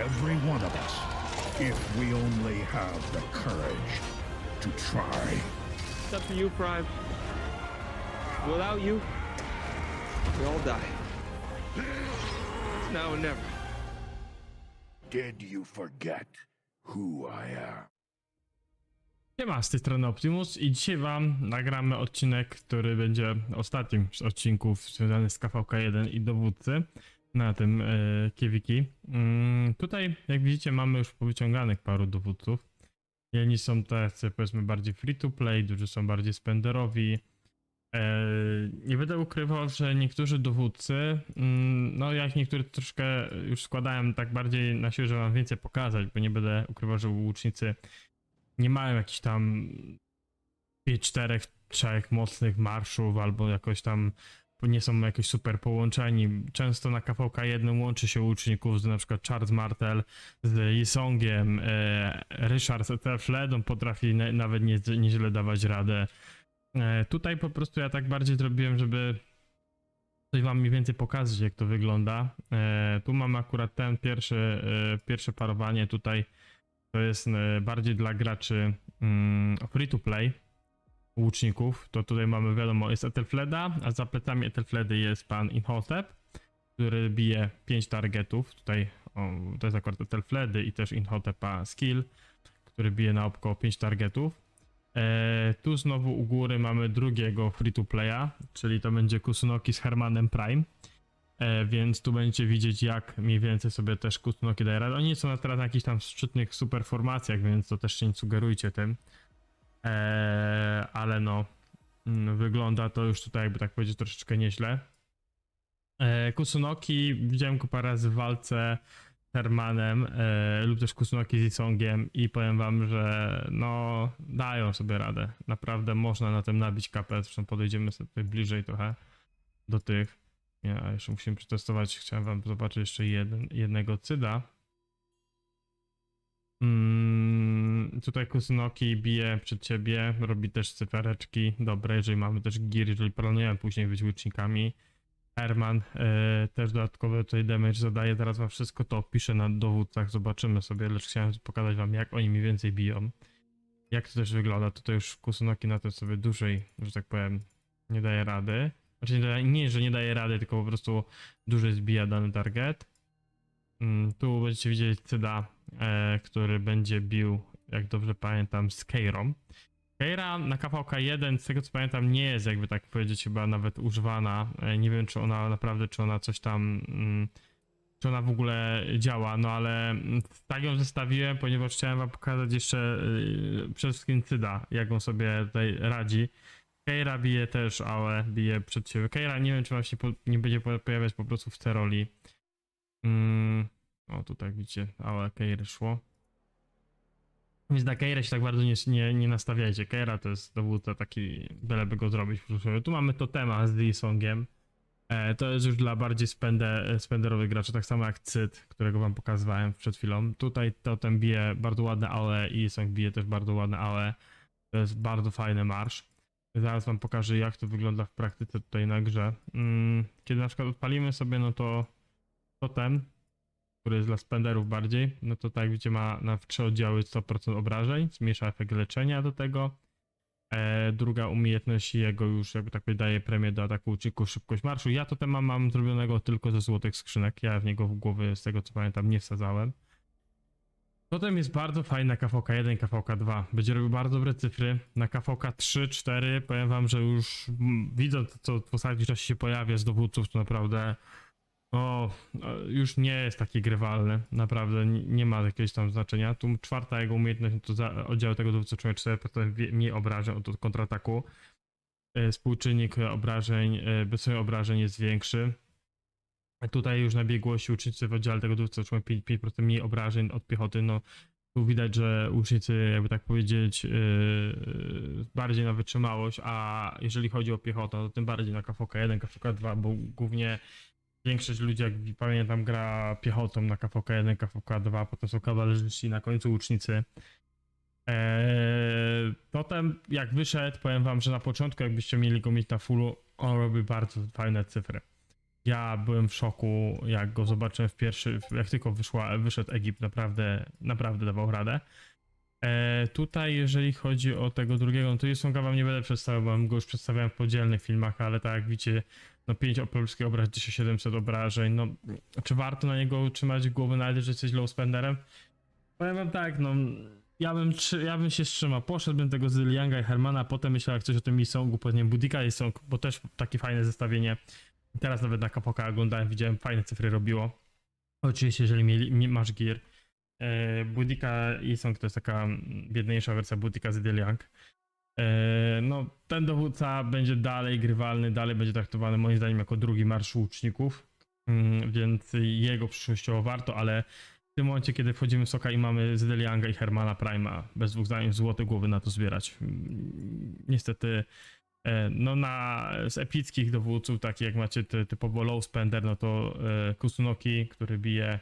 Every one of us, if we only have the courage to try. It's up to you, Prime. Without you, we all die. It's now or never. Did you forget who I am? Siema, z tej strony Optimus i dzisiaj wam nagramy odcinek, który będzie ostatnim z odcinków związanych z KVK1 i dowódcy na tym e, Kiewiki. Mm, tutaj, jak widzicie, mamy już powyciąganych paru dowódców. Jedni są tacy, powiedzmy, bardziej free to play, którzy są bardziej spenderowi. E, nie będę ukrywał, że niektórzy dowódcy, mm, no jak niektórzy troszkę już składałem tak bardziej na siłę, że mam więcej pokazać, bo nie będę ukrywał, że łucznicy nie mają jakichś tam 4 trzech mocnych marszów albo jakoś tam nie są jakoś super połączeni. Często na KVK 1 łączy się łuczników z na przykład Charles Martel z Yisongiem, e, Ryszard z Fledą potrafi na, nawet nie, nieźle dawać radę. E, tutaj po prostu ja tak bardziej zrobiłem, żeby coś wam mniej więcej pokazać jak to wygląda. E, tu mamy akurat ten pierwszy, e, pierwsze parowanie tutaj to jest e, bardziej dla graczy mm, free to play, łuczników. To tutaj mamy, wiadomo, jest Ethelfleda, a za plecami Ethelfledy jest pan Inhotep, który bije 5 targetów. Tutaj o, to jest akurat Ethelfledy i też Inhotepa skill, który bije na około 5 targetów. E, tu znowu u góry mamy drugiego free to playa, czyli to będzie Kusunoki z Hermanem Prime. E, więc tu będziecie widzieć, jak mniej więcej sobie też Kusunoki daje radę. Oni są teraz na jakichś tam szczytnych super formacjach, więc to też się nie sugerujcie tym. E, ale no, mm, wygląda to już tutaj, jakby tak powiedzieć, troszeczkę nieźle. E, Kusunoki widziałem go parę razy w walce z Hermanem e, lub też Kusunoki z Isongiem i powiem wam, że no dają sobie radę. Naprawdę można na tym nabić kapę, zresztą podejdziemy sobie tutaj bliżej trochę do tych. Ja jeszcze musimy przetestować. Chciałem wam zobaczyć jeszcze jeden, jednego cyda. Mm, tutaj Kusunoki bije przed ciebie, robi też cyfereczki dobre, jeżeli mamy też gear, jeżeli planujemy później być łucznikami. Herman e, też dodatkowy tutaj damage zadaje, teraz wam wszystko to opiszę na dowódcach, zobaczymy sobie, lecz chciałem pokazać wam jak oni mniej więcej biją. Jak to też wygląda, tutaj już Kusunoki na tym sobie dłużej, że tak powiem, nie daje rady. Znaczy nie, nie, że nie daje rady, tylko po prostu dłużej zbija dany target. Mm, tu będziecie widzieli Cyda, e, który będzie bił, jak dobrze pamiętam, z Keirą. Keira na KVK1, z tego co pamiętam, nie jest jakby tak powiedzieć chyba nawet używana. E, nie wiem, czy ona naprawdę, czy ona coś tam, mm, czy ona w ogóle działa, no ale tak ją zestawiłem, ponieważ chciałem wam pokazać jeszcze y, przede wszystkim Cyda, jak on sobie tutaj radzi. Keira bije też, ale bije przed siebie. Keira nie wiem, czy właśnie po, nie będzie po- pojawiać po prostu w tej roli. Mm, o, tutaj widzicie, ale Keira szło. Więc na Keira się tak bardzo nie, nie, nie nastawiajcie. Keira to jest dowódca taki, byleby go zrobić. Tu mamy totema z Lee-Songiem. E, to jest już dla bardziej spende, spenderowych graczy, tak samo jak Cyd, którego wam pokazywałem przed chwilą. Tutaj totem bije bardzo ładne AOE i Song bije też bardzo ładne AOE. To jest bardzo fajny marsz. Zaraz wam pokażę, jak to wygląda w praktyce tutaj na grze. Mm, Kiedy na przykład odpalimy sobie, no to totem, który jest dla spenderów bardziej, no to tak widzicie ma na trzy oddziały 100% obrażeń, zmniejsza efekt leczenia do tego. E, druga umiejętność jego już jakby tak daje premię do ataku łuczników, szybkość marszu. Ja totem mam, mam zrobionego tylko ze złotych skrzynek, ja w niego w głowy z tego co pamiętam nie wsadzałem. Potem jest bardzo fajna KVK1 i KVK2. Będzie robił bardzo dobre cyfry. Na KVK 3, 4 powiem wam, że już mm, widząc co w ostatnim czasie się pojawia z dowódców, to naprawdę o, już nie jest taki grywalny. Naprawdę nie- ma jakiegoś tam znaczenia. Tu czwarta jego umiejętność no to za oddział tego dowódcy czuje 4% wie- mniej obrażeń od kontrataku. E, Współczynnik obrażeń, e, bez obrażeń jest większy. Tutaj już na biegłości ucznicy w oddziale tego dowódcy otrzymują 5%, 5% mniej obrażeń od piechoty. No, tu widać, że ucznicy, jakby tak powiedzieć, yy, bardziej na wytrzymałość, a jeżeli chodzi o piechotę, to tym bardziej na KVK1, KVK2, bo głównie większość ludzi, jak pamiętam, gra piechotą na KVK1, KVK2, potem są kawalerzyści, na końcu łucznicy. Eee, potem jak wyszedł, powiem wam, że na początku jakbyście mieli go mieć na fullu, on robi bardzo fajne cyfry. Ja byłem w szoku, jak go zobaczyłem w pierwszy, jak tylko wyszła, wyszedł Egipt, naprawdę, naprawdę dawał radę. E, tutaj, jeżeli chodzi o tego drugiego, no to Jesonga wam nie będę przedstawiał, bo go już przedstawiałem w podzielnych filmach, ale tak jak widzicie, no 5 polskich obrażeń, 1700 obrażeń, no czy warto na niego trzymać głowę nawet, że jesteś low spenderem? Powiem wam tak, no ja bym, ja bym się wstrzymał, poszedłbym tego z Lianga i Hermana, potem myślał jak coś o tym Misongu, pewnie Budika i Song, bo też takie fajne zestawienie. Teraz nawet na Kapoka oglądałem, widziałem, fajne cyfry robiło. Oczywiście, jeżeli mieli, mi- masz gear. E, Budika i Song to jest taka biedniejsza wersja Budika z Liang. E, no, ten dowódca będzie dalej grywalny, dalej będzie traktowany moim zdaniem jako drugi marsz łuczników, Mm, więc jego przyszłościowo warto, ale w tym momencie, kiedy wchodzimy w Soka i mamy Zedelianga i Hermana Prima, bez dwóch zdań złote głowy na to zbierać. Mm, Niestety, e, no na z epickich dowódców, takich jak macie ty, typowo low spender, no to e, Kusunoki, który bije,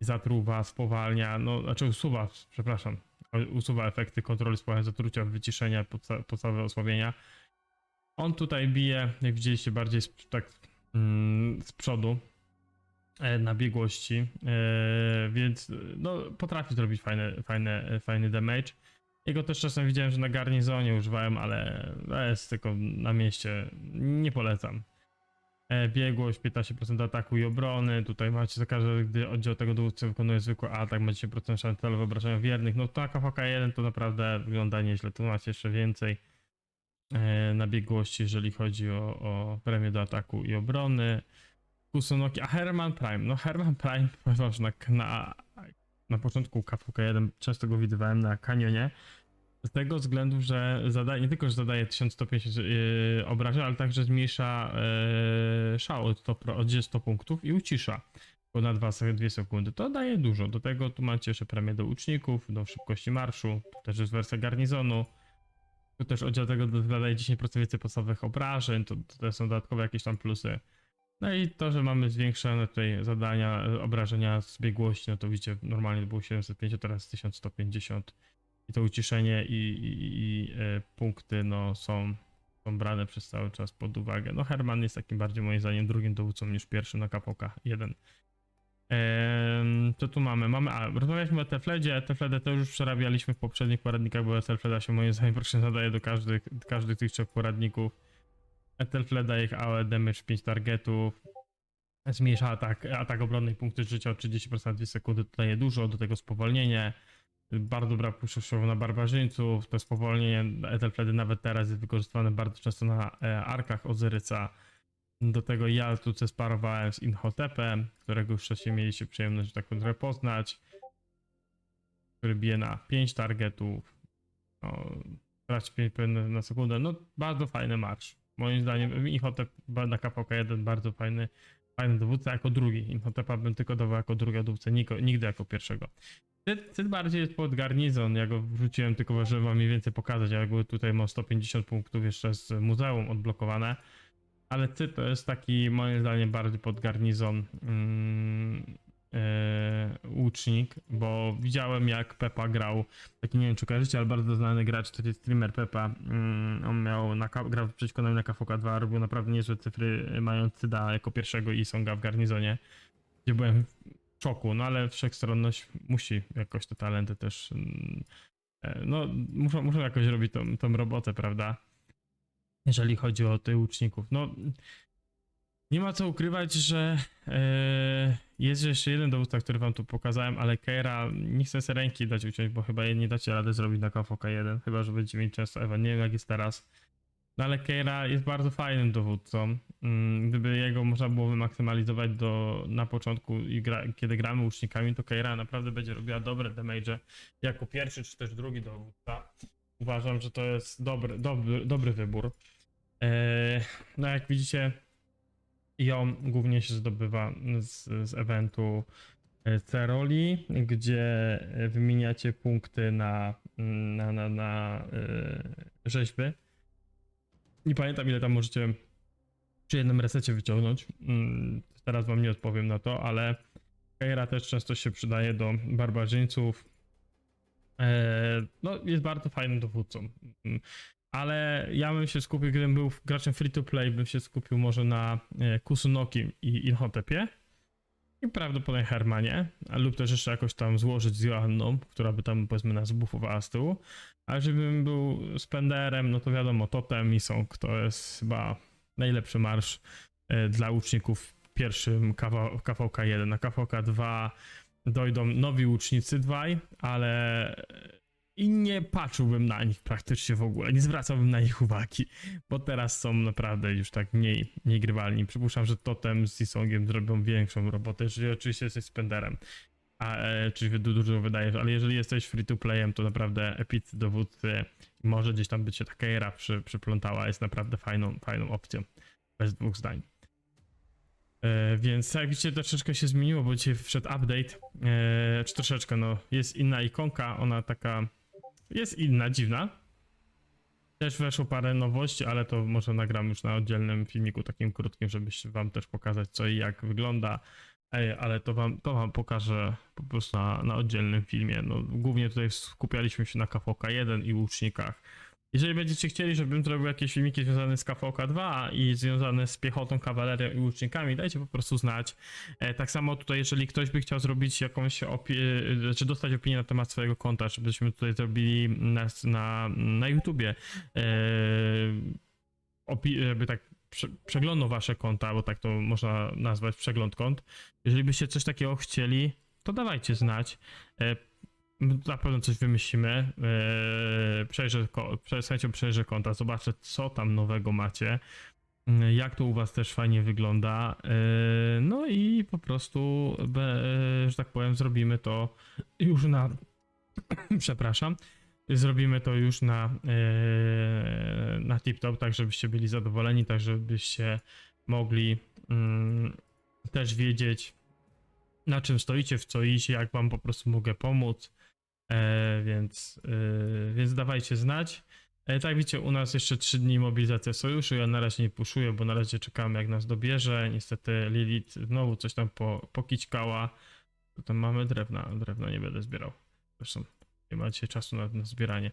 zatruwa, spowalnia, no znaczy usuwa, przepraszam, usuwa efekty kontroli spowalnia, zatrucia, wyciszenia, podsta- podstawowe osłabienia. On tutaj bije, jak widzieliście, bardziej z, tak mm, z przodu, e, na biegłości, e, więc no, potrafi zrobić fajne, fajne, fajny damage. Jego też czasem widziałem, że na garnizonie używałem, ale to jest tylko na mieście. Nie polecam. E, Biegłość 15% ataku i obrony. Tutaj macie za każdy, gdy oddział tego dowódcy wykonuje zwykły atak, macie procent szans celowe obrażenia wiernych. No to KVK1 to naprawdę wygląda nieźle. Tu macie jeszcze więcej e, na biegłości, jeżeli chodzi o, o premię do ataku i obrony. Kusunoki, a Herman Prime. No Herman Prime, że na, na, na początku KVK1 często go widywałem na kanionie. Z tego względu, że zadaje, nie tylko, że zadaje 1150 yy, obrażeń, ale także zmniejsza yy, szał od 100, pro- od 100 punktów i ucisza go na 2, 2 sekundy. To daje dużo. Do tego tu macie jeszcze premię do łuczników, do szybkości marszu, tu też jest wersja garnizonu. Tu też oddział tego zadaje 10% więcej podstawowych obrażeń, to, to są dodatkowe jakieś tam plusy. No i to, że mamy zwiększone tutaj zadania, obrażenia z biegłości, no to widzicie, normalnie to było 750, teraz 1150 i to uciszenie i, i, i e, punkty no są, są brane przez cały czas pod uwagę. No Herman jest takim bardziej moim zdaniem drugim dowódcą niż pierwszym na kapoka 1. Ehm, co tu mamy? Mamy, a rozmawialiśmy o Tefledzie, Tefledę to już przerabialiśmy w poprzednich poradnikach, bo Tefleda się moim zdaniem proszę nadaje do każdych, każdych tych trzech poradników. Ethelfled daje ich AOE damage 5 targetów. Zmniejsza atak, atak obronny punkty życia o 30% na 2 sekundy, to daje dużo, do tego spowolnienie. Bardzo dobra puszczowa na barbarzyńców, to spowolnienie Ethelfledy nawet teraz jest wykorzystywane bardzo często na e, arkach Ozyryca. Do tego ja tu sparowałem z Inhotepem, którego już wcześniej mieliście przyjemność, tak trochę poznać. Który bije na 5 targetów. No, traci 5 na, sekundę. No, bardzo fajny marsz. Moim zdaniem Inhotep na KVK 1 bardzo fajny, fajny dowódca jako drugi. Inhotepa bym tylko dawał jako drugi dowódcę, nigdy jako pierwszego. Cyd, Cyd bardziej jest pod garnizon, ja go wrzuciłem tylko, żeby wam mniej więcej pokazać, ja tutaj mam 150 punktów jeszcze z muzeum odblokowane, ale Cyd to jest taki moim zdaniem bardziej pod garnizon mm, e, łucznik, bo widziałem jak Pepa grał, taki nie wiem czy kojarzycie, ale bardzo znany gracz, to jest streamer Pepa, mm, on miał, na, grał przeciwko nam na KFK 2, robił naprawdę niezłe cyfry, mając Cyda jako pierwszego i Songa w garnizonie, gdzie byłem w szoku, no ale wszechstronność musi jakoś te talenty też, mm, e, no muszą, muszą jakoś robić tą, tą robotę, prawda? Jeżeli chodzi o tych łuczników, no nie ma co ukrywać, że e, jest jeszcze jeden dowódca, który wam tu pokazałem, ale Keira nie chcę sobie ręki dać uciąć, bo chyba nie dacie rady zrobić na KFK 1, chyba że będziecie mieć często Ewa, nie wiem jak jest teraz. No ale Keira jest bardzo fajnym dowódcą. Mm, Gdyby jego można było wymaksymalizować do, na początku, i gra, kiedy gramy łucznikami, to Keira naprawdę będzie robiła dobre damage jako pierwszy czy też drugi dowódca. Uważam, że to jest dobry, dobry, dobry wybór. Eee, no jak widzicie, ją głównie się zdobywa z, z eventu e, Ceroli, gdzie wymieniacie punkty na, na, na, na e, rzeźby. Nie pamiętam ile tam możecie przy jednym resecie wyciągnąć. Mm, Teraz wam nie odpowiem na to, ale Keira też często się przydaje do barbarzyńców. E, No, jest bardzo fajnym dowódcą. Mm, ale ja bym się skupił, gdybym był graczem free to play, bym się skupił może na e, Kusunokim i Inhotepie prawdopodobnie Hermanie, a lub też jeszcze jakoś tam złożyć z Joanną, która by tam powiedzmy nas buffowała z tyłu. A żebym był spenderem, no to wiadomo, Totem i Song to jest chyba najlepszy marsz e, dla łuczników w pierwszym KV, KVK 1. Na KVK 2 dojdą nowi łucznicy dwaj, ale i nie patrzyłbym na nich praktycznie w ogóle, nie zwracałbym na nich uwagi, bo teraz są naprawdę już tak mniej, mniej grywalni. Przypuszczam, że Totem z Sisongiem zrobią większą robotę, jeżeli oczywiście jesteś spenderem. A, e, czyli du- dużo wydajesz, ale jeżeli jesteś free to playem, to naprawdę epicy dowódcy może gdzieś tam by cię taka era przy, przyplątała, jest naprawdę fajną, fajną opcją. Bez dwóch zdań. E, więc jak widzicie, troszeczkę się zmieniło, bo dzisiaj wszedł update. E, czy troszeczkę, no, jest inna ikonka, ona taka jest inna, dziwna. Też weszło parę nowości, ale to może nagram już na oddzielnym filmiku, takim krótkim, żeby wam też pokazać co i jak wygląda. Ej, ale to wam, to wam pokażę po prostu na, na oddzielnym filmie. No, głównie tutaj skupialiśmy się na KVK 1 i łucznikach. Jeżeli będziecie chcieli, żebym zrobił jakieś filmiki związane z KVK 2 i związane z piechotą, kawalerią i łucznikami, dajcie po prostu znać. E, tak samo tutaj, jeżeli ktoś by chciał zrobić jakąś opinię, czy dostać opinię na temat swojego konta, żebyśmy tutaj zrobili na, na, na YouTubie, e, żeby tak prze, przeglądnął wasze konta, bo tak to można nazwać przegląd kont. Jeżeli byście coś takiego chcieli, to dawajcie znać. Na pewno coś wymyślimy. Eee, przejrzę, z chęcią przejrzę konta, zobaczę co tam nowego macie. mm, Jak to u was też fajnie wygląda. Eee, no i po prostu, że tak powiem, zrobimy to już na. Przepraszam. Zrobimy to już na, eee, na TikTok, tak żebyście byli zadowoleni, tak żebyście mogli mm, też wiedzieć, na czym stoicie, w co iść, jak wam po prostu mogę pomóc. E, więc, e, więc dawajcie znać. E, tak widzicie, u nas jeszcze 3 dni mobilizacja sojuszu. Ja na razie nie puszuję, bo na razie czekamy jak nas dobierze. Niestety Lilith znowu coś tam po, pokićkała. To tam mamy drewna. Drewna nie będę zbierał. Zresztą nie ma czasu na, na zbieranie.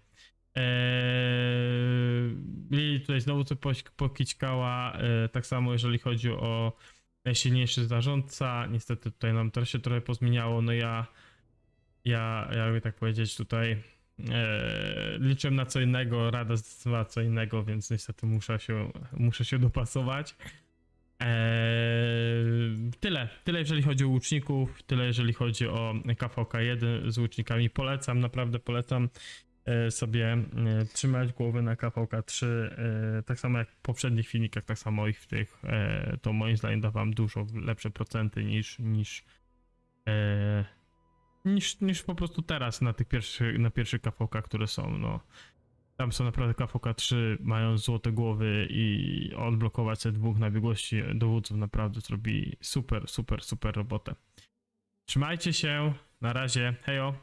Eee, tutaj znowu poś- pokićkała. E, tak samo jeżeli chodzi o najsilniejszy zarządca. Niestety tutaj nam też się trochę pozmieniało. No ja ja, jakby tak powiedzieć, tutaj e, liczyłem na co innego, rada zdecydowała co innego, więc niestety muszę się, muszę się dopasować. E, tyle, tyle jeżeli chodzi o łuczników, tyle jeżeli chodzi o KVK1 z łucznikami. Polecam, naprawdę polecam e, sobie e, trzymać głowę na KVK3, e, tak samo jak w poprzednich filmikach, tak samo ich w tych, e, to moim zdaniem da wam dużo lepsze procenty niż, niż e, niż, niż po prostu teraz na tych pierwszych, na pierwszych KVK, które są, no. Tam są naprawdę KVK 3, mają złote głowy i odblokować te dwóch na biegłości dowódców naprawdę zrobi super, super, super robotę. Trzymajcie się, na razie, hejo.